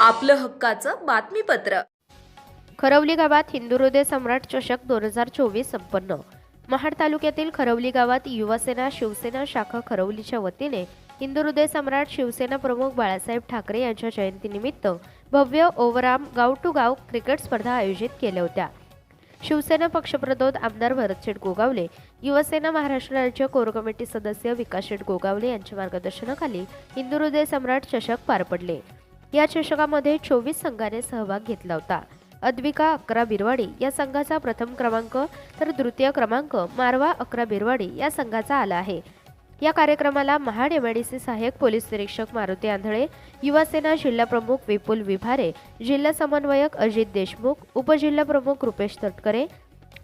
आपलं हक्काचं बातमीपत्र. खरवली गावात हिंदू हृदय सम्राट चषक दोन हजार चोवीस संपन्न. महाड तालुक्यातील खरवली गावात युवासेना शिवसेना शाखा खरवलीच्या वतीने हिंदू हृदय सम्राट शिवसेना प्रमुख बाळासाहेब ठाकरे यांच्या जयंतीनिमित्त भव्य ओवराम गाव टू गाव क्रिकेट स्पर्धा आयोजित केल्या होत्या. शिवसेना पक्षप्रतोद आमदार भरतशेठ गोगावले युवसेना महाराष्ट्र राज्य कोर कमिटी सदस्य विकासशेठ गोगावले यांच्या मार्गदर्शनाखाली हिंदू हृदय सम्राट चषक पार पडले. या चषकामध्ये चोवीस संघाने सहभाग घेतला होता. अद्विका अकरा बिरवाडी या संघाचा प्रथम क्रमांक तर तृतीय क्रमांक मारवा अकरा बिरवाडी या संघाचा आला आहे. या कार्यक्रमाला महाड एमआयडीसी सहाय्यक पोलीस निरीक्षक मारुती आंधळे युवासेना जिल्हाप्रमुख विपुल विभारे जिल्हा समन्वयक अजित देशमुख उपजिल्हा प्रमुख रुपेश तटकरे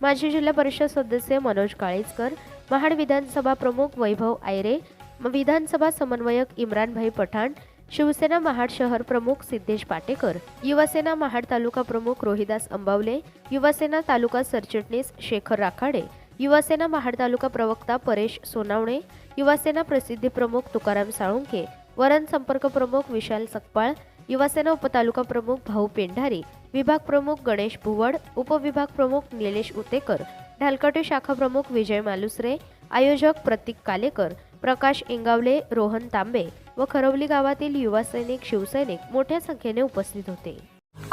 माजी जिल्हा परिषद सदस्य मनोज काळीजकर महाड विधानसभा प्रमुख वैभव आयरे विधानसभा समन्वयक इम्रानभाई पठाण शिवसेना महाड शहर प्रमुख सिद्धेश पाटेकर युवासेना महाड तालुका प्रमुख रोहिदास अंबावले युवासेना तालुका सरचिटणीस शेखर राखाडे युवासेना महाड तालुका प्रवक्ता परेश सोनावणे युवासेना प्रसिद्धी प्रमुख तुकाराम साळुंके वरण संपर्क प्रमुख विशाल सकपाळ युवासेना उपतालुका प्रमुख भाऊ पेंढारी विभाग प्रमुख गणेश भुवड उपविभाग प्रमुख निलेश उतेकर ढालकटे शाखा प्रमुख विजय मालुसरे आयोजक प्रतीक कालेकर प्रकाश इंगावले रोहन तांबे व खरवली गावातील युवा सैनिक शिवसैनिक मोठ्या संख्येने उपस्थित होते.